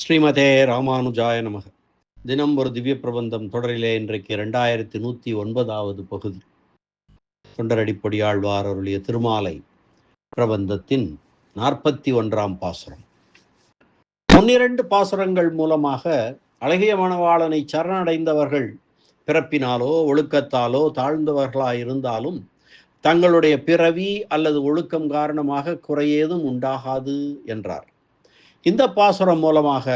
ஸ்ரீமதே ராமானுஜாய நமக. தினம் ஒரு திவ்ய பிரபந்தம் தொடரிலே இன்றைக்கு ரெண்டாயிரத்தி நூற்றி ஒன்பதாவது பகுதி. தொண்டரடிப்பொடியாழ்வார் அருளிய திருமாலை பிரபந்தத்தின் நாற்பத்தி ஒன்றாம் பாசுரம். பன்னிரண்டு பாசுரங்கள் மூலமாக அழகிய மணவாளனை சரணடைந்தவர்கள் பிறப்பினாலோ ஒழுக்கத்தாலோ தாழ்ந்தவர்களாயிருந்தாலும் தங்களுடைய பிறவி அல்லது ஒழுக்கம் காரணமாக குறையேதும் உண்டாகாது என்றார். இந்த பாசுரம் மூலமாக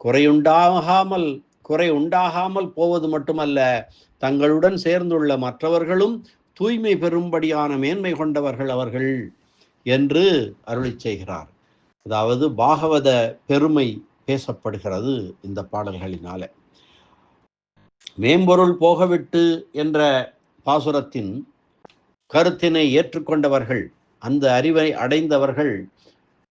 குறையுண்டாகாமல் குறை உண்டாகாமல் போவது மட்டுமல்ல தங்களுடன் சேர்ந்துள்ள மற்றவர்களும் தூய்மை பெறும்படியான மேன்மை கொண்டவர்கள் அவர்கள் என்று அருளி செய்கிறார். அதாவது பாகவத பெருமை பேசப்படுகிறது இந்த பாடல்களினால. மேம்பொருள் போகவிட்டு என்ற பாசுரத்தின் கருத்தினை ஏற்றுக்கொண்டவர்கள் அந்த அறிவை அடைந்தவர்கள்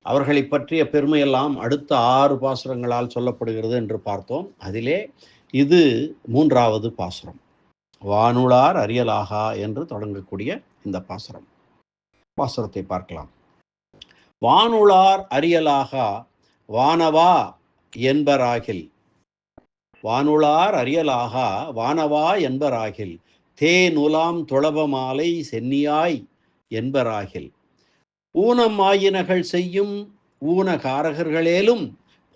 அவர்களை பற்றிய பெருமையெல்லாம் அடுத்த ஆறு பாசுரங்களால் சொல்லப்படுகிறது என்று பார்த்தோம். அதிலே இது மூன்றாவது பாசுரம். வானுளார் அரியலாகா என்று தொடங்கக்கூடிய இந்த பாசுரம். பாசுரத்தை பார்க்கலாம். வானுளார் அரியலாகா வானவா என்பராகில். வானுளார் அரியலாகா வானவா என்பராகில். துலப மாலை சென்னியாய் என்பராகில். ஊனம் ஆயினகள் செய்யும் ஊனகாரகர்களேலும்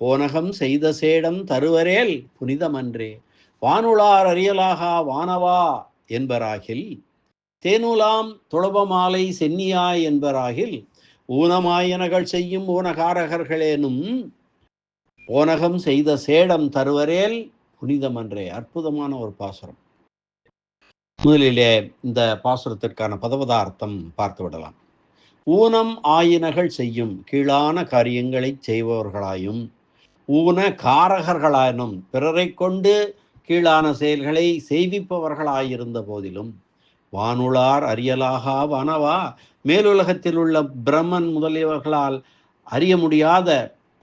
போனகம் செய்த சேடம் தருவரேல் புனிதமன்றே. வானுளார் அறியலாகா வானவா என்பராகில் தேனுலாம் துளபமாலை சென்னியா என்பராகில் ஊனமாயனகள் செய்யும் ஊனகாரகர்களேனும் போனகம் செய்த சேடம் தருவரேல் புனிதமன்றே. அற்புதமான ஒரு பாசுரம். முதலிலே இந்த பாசுரத்திற்கான பதவதார்த்தம் பார்த்து விடலாம் ஊனம் ஆயினகள் செய்யும் கீழான காரியங்களை செய்பவர்களாயும் ஊன காரகர்களாயினும் பிறரை கொண்டு கீழான செயல்களை செய்விப்பவர்களாயிருந்த போதிலும் வானுளார் அறியலாகா வானவா? மேலுலகத்தில் உள்ள பிரம்மன் முதலியவர்களால் அறிய முடியாத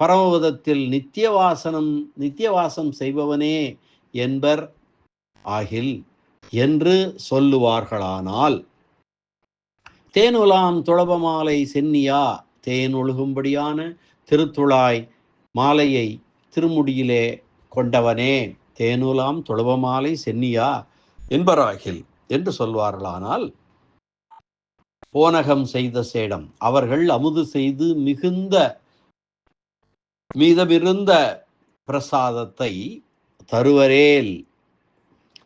பரமபதத்தில் நித்தியவாசனம் நித்தியவாசம் செய்பவனே என்பர் ஆகில் என்று சொல்லுவார்களானால் தேனுலாம் துளப மாலை சென்னியா? தேன் ஒழுகும்படியான திருத்துழாய் மாலையை திருமுடியிலே கொண்டவனே. தேனுலாம் துளப மாலை சென்னியா? என்பராகில் என்று சொல்வார்களானால் போனகம் செய்த சேடம். அவர்கள் அமுது செய்து மிகுந்த மீதமிருந்த பிரசாதத்தை தருவரேல்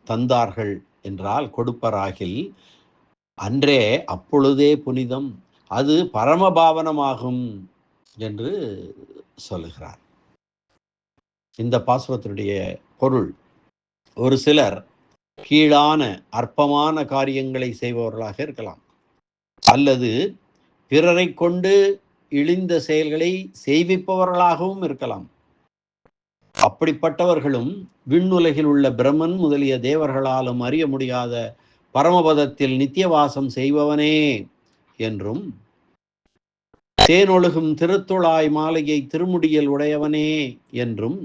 தந்தார்கள் என்றால் கொடுப்பராகில் அன்றே அப்பொழுதே புனிதம் அது பரமபாவனமாகும் என்று சொல்லுகிறார். இந்த பாசுரத்தினுடைய பொருள் ஒரு சிலர் கீழான அற்பமான காரியங்களை செய்பவர்களாக இருக்கலாம். அல்லது பிறரை கொண்டு இழிந்த செயல்களை செய்விப்பவர்களாகவும் இருக்கலாம். அப்படிப்பட்டவர்களும் விண்ணுலகில் உள்ள பிரம்மன் முதலிய தேவர்களாலும் அறிய முடியாத பரமபதத்தில் நித்தியவாசம் செய்பவனே என்றும் தேனொழுகும் திருத்துழாய் மாலையை திருமுடியில் உடையவனே என்றும்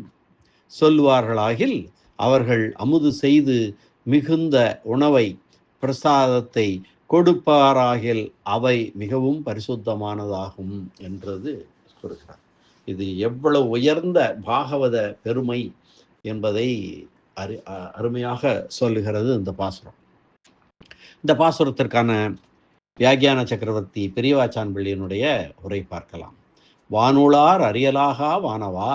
சொல்வார்களாகில் அவர்கள் அமுது செய்து மிகுந்த உணவை பிரசாதத்தை கொடுப்பாராகில் அவை மிகவும் பரிசுத்தமானதாகும் என்றது கூறுகிறார் இது எவ்வளவு உயர்ந்த பாகவத பெருமை என்பதை அரு அருமையாக சொல்லுகிறது இந்த பாசுரம். இந்த பாசுரத்திற்கான வியாகியான சக்கரவர்த்தி பெரியவாச்சான் பள்ளியினுடைய உரை பார்க்கலாம். வானுளார் அரியலாகா வானவா?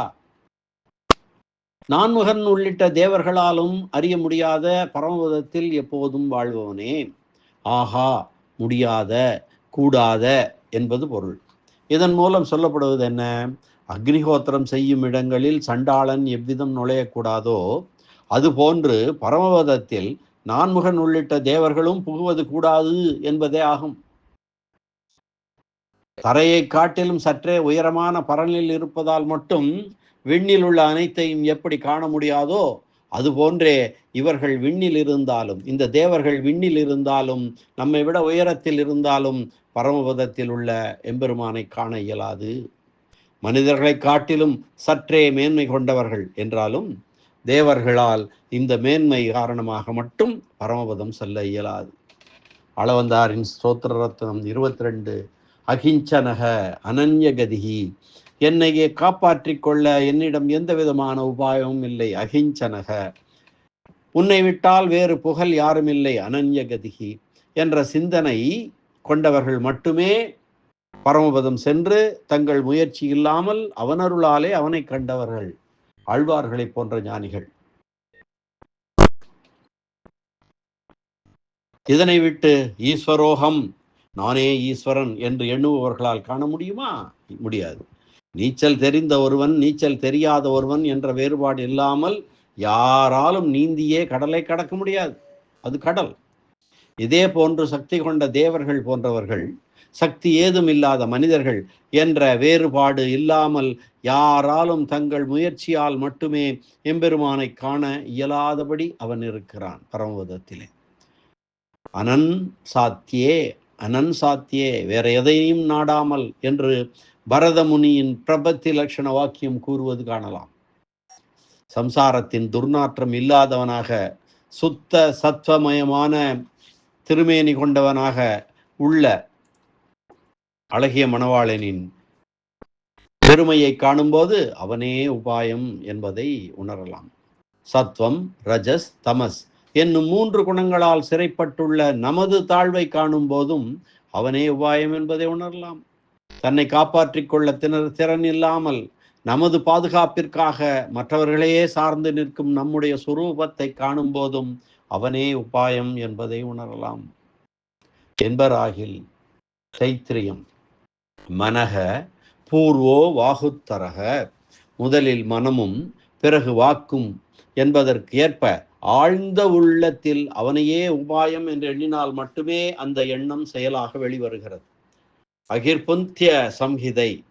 நான்முகன் உள்ளிட்ட தேவர்களாலும் அறிய முடியாத பரமபதத்தில் எப்போதும் வாழ்பவனே. ஆஹா முடியாத கூடாத என்பது பொருள். இதன் மூலம் சொல்லப்படுவது என்ன? அக்னிஹோத்திரம் செய்யும் இடங்களில் சண்டாளன் எவ்விதம் நுழையக்கூடாதோ அதுபோன்று பரமபதத்தில் நான்முகன் உள்ளிட்ட தேவர்களும் புகுவது கூடாது என்பதே ஆகும். தரையை காட்டிலும் சற்றே உயரமான பரனில் இருப்பதால் மட்டும் விண்ணில் உள்ள அனைத்தையும் எப்படி காண முடியாதோ அதுபோன்றே இவர்கள் விண்ணில் இருந்தாலும் இந்த தேவர்கள் விண்ணில் இருந்தாலும் நம்மை விட உயரத்தில் இருந்தாலும் பரமபதத்தில் உள்ள எம்பெருமானை காண இயலாது. மனிதர்களை காட்டிலும் சற்றே மேன்மை கொண்டவர்கள் என்றாலும் தேவர்களால் இந்த மேன்மை காரணமாக மட்டும் பரமபதம் செல்ல இயலாது. அளவந்தாரின் ஸ்தோத்திர ரத்னம் இருபத்தி ரெண்டு அகிஞ்சனக அனன்யகதிகி என்னையே காப்பாற்றிக் கொள்ள என்னிடம் எந்த விதமான உபாயமும் இல்லை. அகிஞ்சனக உன்னை விட்டால் வேறு புகழ் யாரும் இல்லை. அனன்யகதிகி என்ற சிந்தனை கொண்டவர்கள் மட்டுமே பரமபதம் சென்று தங்கள் முயற்சி இல்லாமல் அவனருளாலே அவனை கண்டவர்கள். ஆழ்வார்களை போன்ற ஞானிகள். இதனை விட்டு ஈஸ்வரோகம் நானே ஈஸ்வரன் என்று எண்ணுபவர்களால் காண முடியுமா? முடியாது. நீச்சல் தெரிந்த ஒருவன் நீச்சல் தெரியாத ஒருவன் என்ற வேறுபாடு இல்லாமல் யாராலும் நீந்தியே கடலை கடக்க முடியாது. அது கடல். இதே போன்று சக்தி கொண்ட தேவர்கள் போன்றவர்கள் சக்தி ஏதும் இல்லாத மனிதர்கள் என்ற வேறுபாடு இல்லாமல் யாராலும் தங்கள் முயற்சியால் மட்டுமே எம்பெருமானை காண இயலாதபடி அவன் இருக்கிறான் பரமபதத்திலே. அனன் சாத்தியே அனன் சாத்தியே வேற எதையும் நாடாமல் என்று பரதமுனியின் பிரபத்தி லட்சண வாக்கியம் கூறுவது காணலாம். சம்சாரத்தின் துர்நாற்றம் இல்லாதவனாக சுத்த சத்வமயமான திருமேனி கொண்டவனாக உள்ள அழகிய மணவாளனின் பெருமையை காணும்போது அவனே உபாயம் என்பதை உணரலாம். சத்வம் ரஜஸ் தமஸ் என்னும் மூன்று குணங்களால் சிறைப்பட்டுள்ள நமது தாழ்வை காணும் போதும் அவனே உபாயம் என்பதை உணரலாம். தன்னை காப்பாற்றிக் கொள்ள திணற திறன் இல்லாமல் நமது பாதுகாப்பிற்காக மற்றவர்களையே சார்ந்து நிற்கும் நம்முடைய சுரூபத்தை காணும் போதும் அவனே உபாயம் என்பதை உணரலாம். என்பராகில் சைத்திரியம் மனக பூர்வோ வாகுத்தரக. முதலில் மனமும் பிறகு வாக்கும் என்பதற்கு ஏற்ப ஆழ்ந்த உள்ளத்தில் அவனையே உபாயம் என்று எண்ணினால் மட்டுமே அந்த எண்ணம் செயலாக வெளிவருகிறது. அகிர்புந்திய சம்ஹிதை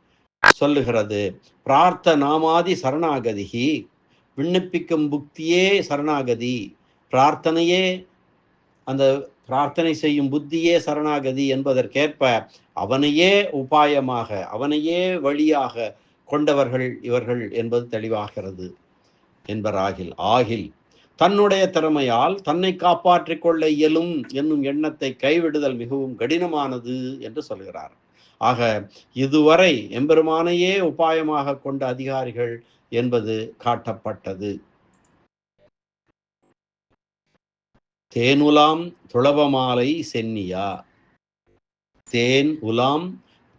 சொல்லுகிறது பிரார்த்த நாமாதி சரணாகதிகி விண்ணப்பிக்கும் புக்தியே சரணாகதி. பிரார்த்தனையே அந்த பிரார்த்தனை செய்யும் புத்தியே சரணாகதி என்பதற்கேற்ப அவனையே உபாயமாக அவனையே வழியாக கொண்டவர்கள் இவர்கள் என்பது தெளிவாகிறது என்பர் ஆகில் ஆகில் தன்னுடைய திறமையால் தன்னை காப்பாற்றிக் கொள்ள இயலும் என்னும் எண்ணத்தை கைவிடுதல் மிகவும் கடினமானது என்று சொல்கிறார். ஆக இதுவரை எம்பெருமானையே உபாயமாக கொண்ட அதிகாரிகள் என்பது காட்டப்பட்டது. தேனுலாம் துளபமாலை சென்னியா. தேன் உலாம்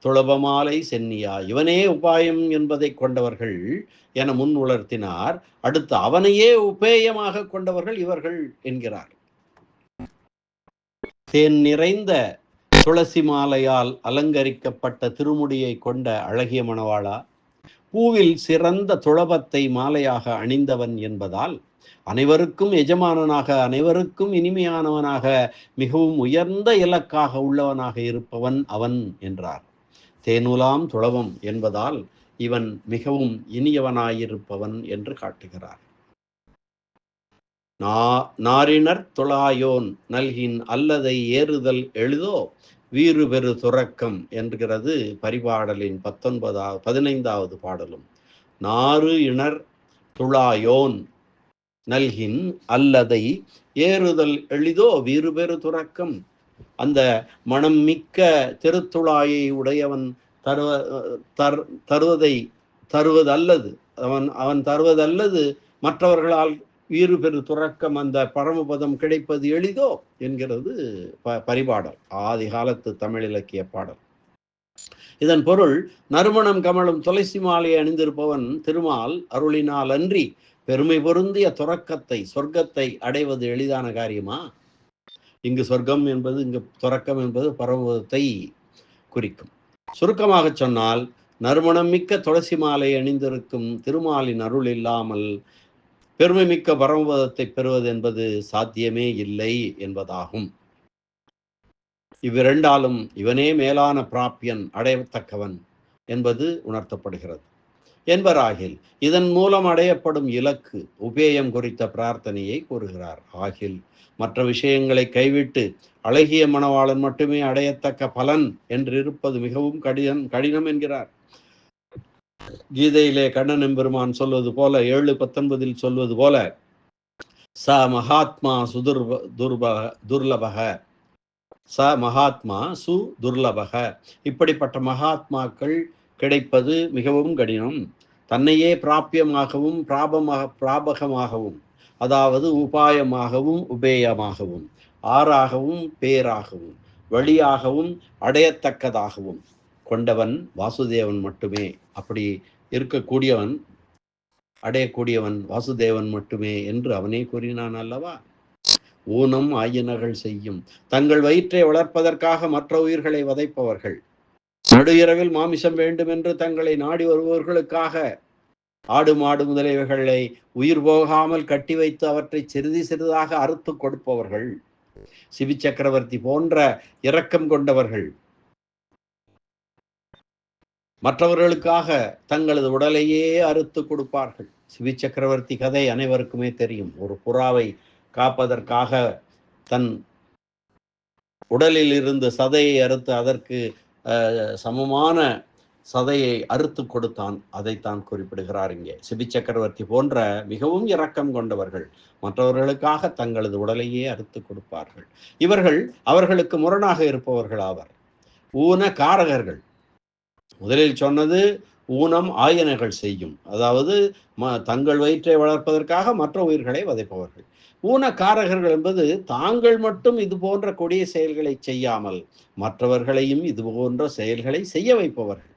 துளபமாலை சென்னியா. இவனே உபாயம் என்பதை கொண்டவர்கள் என முன் உணர்த்தினார் அடுத்து அவனையே உபேயமாக கொண்டவர்கள் இவர்கள் என்கிறார். தேன் நிறைந்த துளசி மாலையால் அலங்கரிக்கப்பட்ட திருமுடியை கொண்ட அழகிய மணவாளா பூவில் சிறந்த துளபத்தை மாலையாக அணிந்தவன் என்பதால் அனைவருக்கும் எஜமானனாக அனைவருக்கும் இனிமையானவனாக மிகவும் உயர்ந்த இலக்காக உள்ளவனாக இருப்பவன் அவன் என்றார். தேனுலாம் துளவம் என்பதால் இவன் மிகவும் இனியவனாயிருப்பவன் என்று காட்டுகிறார். நா நாரினர் துளாயோன் நல்கின் அல்லதை ஏறுதல் எழுதோ? வீறு பெரு துறக்கம் என்கிறது பரிபாடலின் பத்தொன்பதாவது பதினைந்தாவது பாடலும். நாறு இணர் துளாயோன் நல்கின் அல்லதை ஏறுதல் எளிதோ வீறு பெரு துறக்கம். அந்த மனம் மிக்க திருத்துழாயை உடையவன் தருவ தர் தருவதை தருவதல்லது அவன் அவன் தருவதல்லது மற்றவர்களால் வீறு பெரு துறக்கம் அந்த பரமபதம் கிடைப்பது எளிதோ என்கிறது ப பரிபாடல் ஆதி காலத்து தமிழ் இலக்கிய பாடல். இதன் பொருள் நறுமணம் கமலும் துளசி மாலையை அணிந்திருப்பவன் திருமால் அருளினால் அன்றி பெருமை பொருந்திய துறக்கத்தை சொர்க்கத்தை அடைவது எளிதான காரியமா? இங்கு சொர்க்கம் என்பது இங்கு துறக்கம் என்பது பரமத்தை குறிக்கும். சுருக்கமாக சொன்னால் நறுமணம் மிக்க துளசி மாலை அணிந்திருக்கும் திருமாலின் அருள் இல்லாமல் பெருமை மிக்க பரமபதத்தை பெறுவது என்பது சாத்தியமே இல்லை என்பதாகும். இவ்விரண்டாலும் இவனே மேலான பிராப்பியன் அடையத்தக்கவன் என்பது உணர்த்தப்படுகிறது. என்பராகில் இதன் மூலம் அடையப்படும் இலக்கு உபேயம் குறித்த பிரார்த்தனையை கூறுகிறார். ஆகில் மற்ற விஷயங்களை கைவிட்டு அழகிய மணவாளன் மட்டுமே அடையத்தக்க பலன் என்று இருப்பது மிகவும் கடினம் கடினம் என்கிறார். கீதையிலே கண்ணன் எம்பெருமான் சொல்வது போல ஏழு பத்தொன்பதில் சொல்வது போல ச மகாத்மா சுதுர்ப துர்பக துர்லபக. ச மகாத்மா சு துர்லபக. இப்படிப்பட்ட மகாத்மாக்கள் கிடைப்பது மிகவும் கடினம். தன்னையே பிராப்பியமாகவும் பிராபமாக பிராபகமாகவும் அதாவது உபாயமாகவும் உபேயமாகவும் ஆறாகவும் பேராகவும் வழியாகவும் அடையத்தக்கதாகவும் கொண்டவன் வாசுதேவன் மட்டுமே. அப்படி இருக்கக்கூடியவன் அடையக்கூடியவன் வாசுதேவன் மட்டுமே என்று அவனே கூறினான் அல்லவா? ஊனம் ஆயினர்கள் செய்யும். தங்கள் வயிற்றை வளர்ப்பதற்காக மற்ற உயிர்களை வதைப்பவர்கள். நடு இரவில் மாமிசம் வேண்டும் என்று தங்களை நாடி வருபவர்களுக்காக ஆடு மாடு முதலியவைகளை உயிர் போகாமல் கட்டி வைத்து அவற்றை சிறிது சிறிதாக அறுத்து கொடுப்பவர்கள் சிவி சக்கரவர்த்தி போன்ற இரக்கம் கொண்டவர்கள். மற்றவர்களுக்காக தங்களது உடலையே அறுத்து கொடுப்பார்கள். சிவி சக்கரவர்த்தி கதை அனைவருக்குமே தெரியும். ஒரு புறாவை காப்பதற்காக தன் உடலில் இருந்து சதையை அறுத்து அதற்கு சமமான சதையை அறுத்து கொடுத்தான். அதைத்தான் குறிப்பிடுகிறார் இங்கே. சிபி சக்கரவர்த்தி போன்ற மிகவும் இரக்கம் கொண்டவர்கள் மற்றவர்களுக்காக தங்களது உடலையே அறுத்து கொடுப்பார்கள். இவர்கள் அவர்களுக்கு முரணாக இருப்பவர்கள் ஆவர். ஊன காரகர்கள். முதலில் சொன்னது ஊனம் ஆயனைகள் செய்யும். அதாவது ம தங்கள் வயிற்றை வளர்ப்பதற்காக மற்ற உயிர்களை வதைப்பவர்கள். ஊனக்காரகர்கள் என்பது தாங்கள் மட்டும் இது போன்ற கொடிய செயல்களை செய்யாமல் மற்றவர்களையும் இது போன்ற செயல்களை செய்ய வைப்பவர்கள்.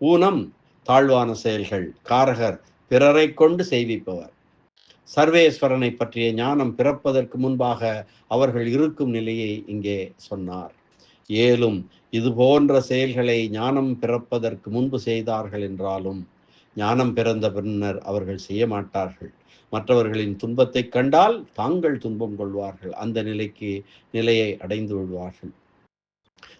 ஊனம் தாழ்வான செயல்கள் காரகர் பிறரை கொண்டு செய்விப்பவர். சர்வேஸ்வரனை பற்றிய ஞானம் பிறப்பதற்கு முன்பாக அவர்கள் இருக்கும் நிலையை இங்கே சொன்னார். ஏலும் இது போன்ற செயல்களை ஞானம் பிறப்பதற்கு முன்பு செய்தார்கள் என்றாலும் ஞானம் பிறந்த பின்னர் அவர்கள் செய்ய மாட்டார்கள். மற்றவர்களின் துன்பத்தை கண்டால் தாங்கள் துன்பம் கொள்வார்கள். அந்த நிலைக்கு நிலையை அடைந்து விடுவார்கள்.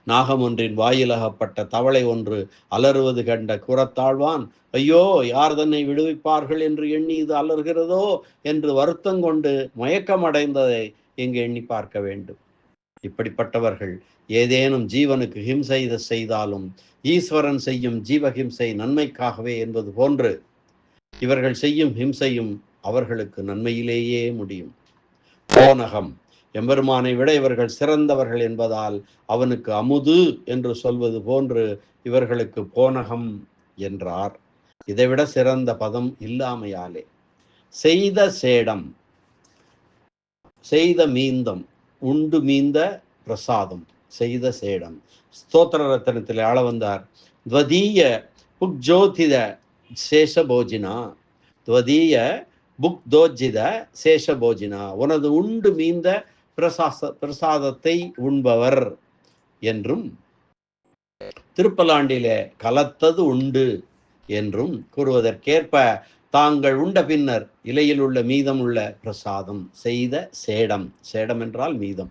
நாகம் ஒன்றின் வாயிலகப்பட்ட தவளை ஒன்று அலறுவது கண்ட குரத்தாழ்வான் ஐயோ யார் தன்னை விடுவிப்பார்கள் என்று எண்ணி இது அலறுகிறதோ? என்று வருத்தம் கொண்டு மயக்கம் அடைந்ததை இங்கு எண்ணி பார்க்க வேண்டும். இப்படிப்பட்டவர்கள் ஏதேனும் ஜீவனுக்கு ஹிம்சை செய்தாலும் ஈஸ்வரன் செய்யும் ஜீவஹிம்சை நன்மைக்காகவே என்பது போன்று இவர்கள் செய்யும் ஹிம்சையும் அவர்களுக்கு நன்மையிலேயே முடியும். போனகம். எம்பெருமானை விட இவர்கள் சிறந்தவர்கள் என்பதால் அவனுக்கு அமுது என்று சொல்வது போன்று இவர்களுக்கு போனகம் என்றார். இதைவிட சிறந்த பதம் இல்லாமையாலே. செய்த சேடம். செய்த மீந்தம். உண்டு மீந்த பிரசாதம். செய்த சேடம். ஸ்தோத்திர ரத்தனத்தில் ஆள வந்தார். துவதீய புக்ஜோதித சேஷபோஜினா. துவதீய புக் தோஜித சேஷபோஜினா உனது உண்டு மீந்த பிரசாச பிரசாதத்தை உண்பவர் என்றும் திருப்பலாண்டிலே கலத்தது உண்டு என்றும் கூறுவதற்கேற்ப தாங்கள் உண்ட பின்னர் இலையில் உள்ள மீதம் உள்ள பிரசாதம் செய்த சேடம். சேடம் என்றால் மீதம்.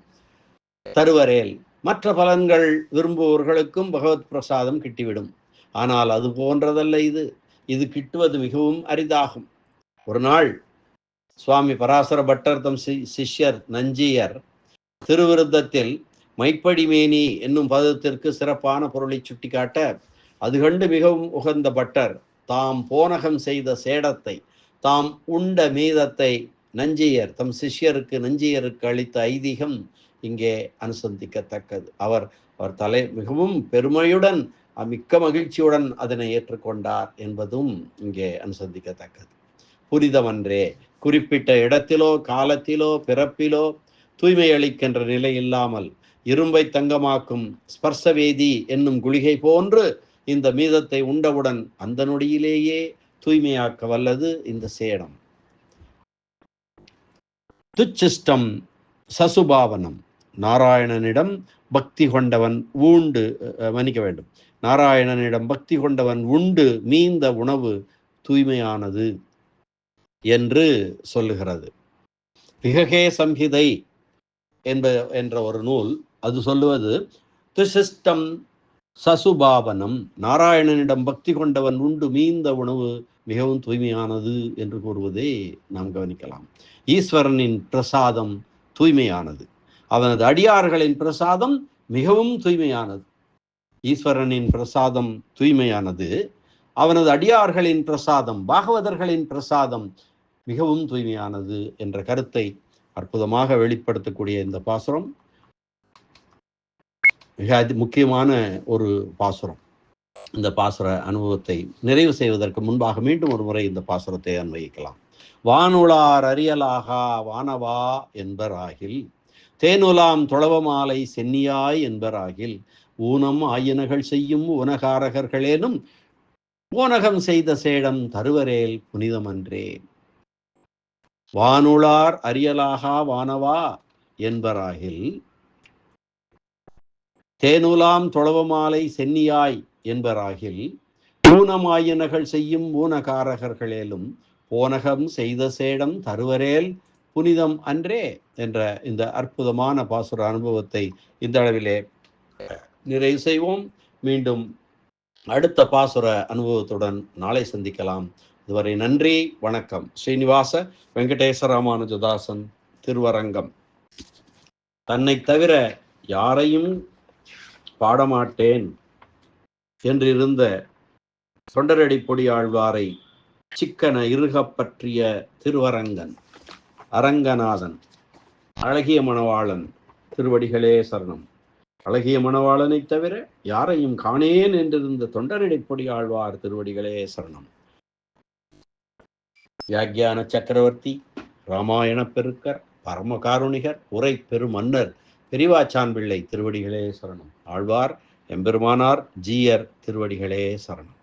தருவரேல் மற்ற பலன்கள் விரும்புபவர்களுக்கும் பகவத் பிரசாதம் கிட்டிவிடும். ஆனால் அது போன்றதல்ல இது. இது கிட்டுவது மிகவும் அரிதாகும். ஒரு நாள் சுவாமி பராசர பட்டர் தம் சிஷ்யர் நஞ்சியர் திருவிருத்தத்தில் மைப்படிமேனி என்னும் பதத்திற்கு சிறப்பான பொருளை சுட்டிக்காட்ட அது கண்டு மிகவும் உகந்த பட்டர். தாம் போனகம் செய்த சேடத்தை தாம் உண்ட மீதத்தை நஞ்சியர் தம் சிஷ்யருக்கு நஞ்சியருக்கு அளித்த ஐதீகம் இங்கே அனுசந்திக்கத்தக்கது. அவர் அவர் தலை மிகவும் பெருமையுடன் மிக்க மகிழ்ச்சியுடன் அதனை ஏற்றுக்கொண்டார் என்பதும் இங்கே அனுசந்திக்கத்தக்கது. புரிதவன்றே குறிப்பிட்ட இடத்திலோ காலத்திலோ பிறப்பிலோ தூய்மை அளிக்கின்ற நிலை இல்லாமல் இரும்பை தங்கமாக்கும் ஸ்பர்சவேதி என்னும் குளிகை போன்று இந்த மீதத்தை உண்டவுடன் அந்த நொடியிலேயே தூய்மையாக்க வல்லது இந்த சேடம். துச்சிஷ்டம் சசுபாவனம். நாராயணனிடம் பக்தி கொண்டவன் ஊண்டு மன்னிக்க வேண்டும். நாராயணனிடம் பக்தி கொண்டவன் உண்டு மீந்த உணவு தூய்மையானது. என்று சொல்லுகிறது. விககே சம்ஹிதை என்ப என்ற ஒரு நூல் அது சொல்லுவது துசிஷ்டம் சசுபாவனம் நாராயணனிடம் பக்தி கொண்டவன் உண்டு மீந்த உணவு மிகவும் தூய்மையானது என்று கூறுவதை நாம் கவனிக்கலாம். ஈஸ்வரனின் பிரசாதம் தூய்மையானது. அவனது அடியார்களின் பிரசாதம் மிகவும் தூய்மையானது. ஈஸ்வரனின் பிரசாதம் தூய்மையானது. அவனது அடியார்களின் பிரசாதம் பாகவதர்களின் பிரசாதம் மிகவும் தூய்மையானது என்ற கருத்தை அற்புதமாக வெளிப்படுத்தக்கூடிய இந்த பாசுரம். மிக அதி முக்கியமான ஒரு பாசுரம். இந்த பாசுர அனுபவத்தை நிறைவு செய்வதற்கு முன்பாக மீண்டும் ஒரு முறை இந்த பாசுரத்தை அன்வயிக்கலாம் வானுளார் அறியலாகா வானவா என்பராகில் தேனுலாம் தொளவமாலை சென்னியாய் என்பராகில் ஊனம் ஆயினகள் செய்யும் உனகாரகர்களேனும் ஊனகம் செய்த சேடம் தருவரேல் புனிதமன்றே வானுளார் அரியலாகா வானவா என்பராகில் தேனுலாம் தொழவமாலை சென்னியாய் என்பராகில் ஊனமாயினகள் செய்யும் ஊனகாரகர்களேலும் போனகம் செய்த சேடம் தருவரேல் புனிதம் அன்றே என்ற இந்த அற்புதமான பாசுர அனுபவத்தை இந்த அளவிலே நிறைவு செய்வோம். மீண்டும் அடுத்த பாசுர அனுபவத்துடன் நாளை சந்திக்கலாம். இதுவரை நன்றி வணக்கம். ஸ்ரீனிவாச வெங்கடேச ராமானுஜதாசன் திருவரங்கம். தன்னை தவிர யாரையும் பாடமாட்டேன் என்றிருந்த தொண்டரடி பொடியாழ்வாரை சிக்கன இருகப் பற்றிய திருவரங்கன் அரங்கநாதன் அழகிய மணவாளன் திருவடிகளே சரணம். அழகிய மணவாளனைத் தவிர யாரையும் காணேன் என்றிருந்த தொண்டரடி பொடியாழ்வார் திருவடிகளே சரணம். வியாக்கியான சக்கரவர்த்தி ராமாயண பெருக்கர் பரமகாருணிகர் உரை பெருமன்னர் பெரிவாச்சான் பிள்ளை திருவடிகளே சரணம். ஆழ்வார் எம்பெருமானார் ஜீயர் திருவடிகளே சரணம்.